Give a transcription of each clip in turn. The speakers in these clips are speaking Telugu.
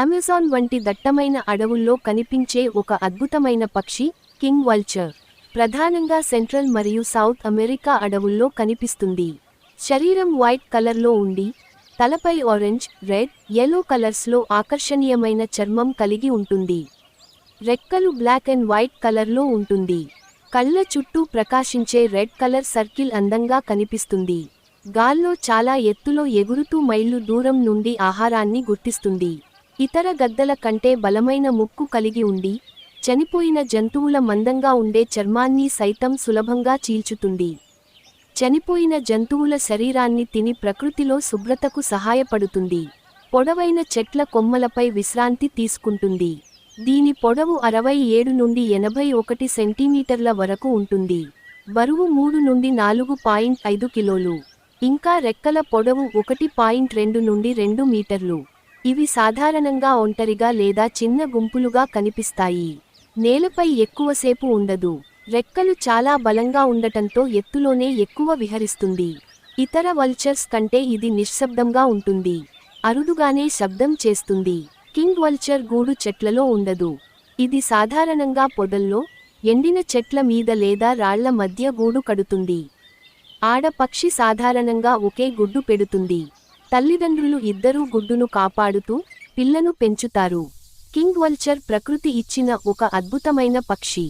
అమెజాన్ వంటి దట్టమైన అడవుల్లో కనిపించే ఒక అద్భుతమైన పక్షి కింగ్ వల్చర్. ప్రధానంగా సెంట్రల్ మరియు సౌత్ అమెరికా అడవుల్లో కనిపిస్తుంది. శరీరం వైట్ కలర్లో ఉండి తలపై ఆరెంజ్ రెడ్ యెల్లో కలర్స్లో ఆకర్షణీయమైన చర్మం కలిగి ఉంటుంది. రెక్కలు బ్లాక్ అండ్ వైట్ కలర్లో ఉంటుంది. కళ్ళ చుట్టూ ప్రకాశించే రెడ్ కలర్ సర్కిల్ అందంగా కనిపిస్తుంది. గాల్లో చాలా ఎత్తులో ఎగురుతూ మైళ్ళు దూరం నుండి ఆహారాన్ని గుర్తిస్తుంది. ఇతర గద్దల కంటే బలమైన ముక్కు కలిగి ఉండి చనిపోయిన జంతువుల మందంగా ఉండే చర్మాన్ని సైతం సులభంగా చీల్చుతుంది. చనిపోయిన జంతువుల శరీరాన్ని తిని ప్రకృతిలో శుభ్రతకు సహాయపడుతుంది. పొడవైన చెట్ల కొమ్మలపై విశ్రాంతి తీసుకుంటుంది. దీని పొడవు అరవై ఏడు నుండి ఎనభై ఒకటి సెంటీమీటర్ల వరకు ఉంటుంది. బరువు మూడు నుండి నాలుగు పాయింట్ ఐదు కిలోలు. ఇంకా రెక్కల పొడవు ఒకటి పాయింట్ రెండు నుండి రెండు మీటర్లు. ఇవి సాధారణంగా ఒంటరిగా లేదా చిన్న గుంపులుగా కనిపిస్తాయి. నేలపై ఎక్కువసేపు ఉండదు. రెక్కలు చాలా బలంగా ఉండటంతో ఎత్తులోనే ఎక్కువ విహరిస్తుంది. ఇతర వల్చర్స్ కంటే ఇది నిశ్శబ్దంగా ఉంటుంది. అరుదుగానే శబ్దం చేస్తుంది. కింగ్ వల్చర్ గూడు చెట్లలో ఉండదు. ఇది సాధారణంగా పొదల్లో ఎండిన చెట్ల మీద లేదా రాళ్ళ మధ్య గూడు కడుతుంది. ఆడపక్షి సాధారణంగా ఒకే గుడ్డు పెడుతుంది. తల్లిదండ్రులు ఇద్దరూ గుడ్డును కాపాడుతూ పిల్లను పెంచుతారు. కింగ్ వల్చర్ ప్రకృతి ఇచ్చిన ఒక అద్భుతమైన పక్షి.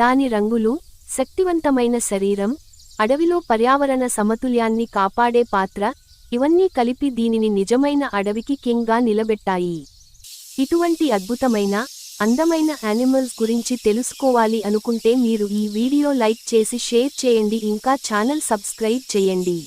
దాని రంగులు శక్తివంతమైన శరీరం అడవిలో పర్యావరణ సమతుల్యాన్ని కాపాడే పాత్ర ఇవన్నీ కలిపి దీనిని నిజమైన అడవికి కింగ్గా నిలబెట్టాయి. ఇటువంటి అద్భుతమైన అందమైన యానిమల్స్ గురించి తెలుసుకోవాలి అనుకుంటే మీరు ఈ వీడియో లైక్ చేసి షేర్ చేయండి ఇంకా ఛానల్ సబ్స్క్రైబ్ చేయండి.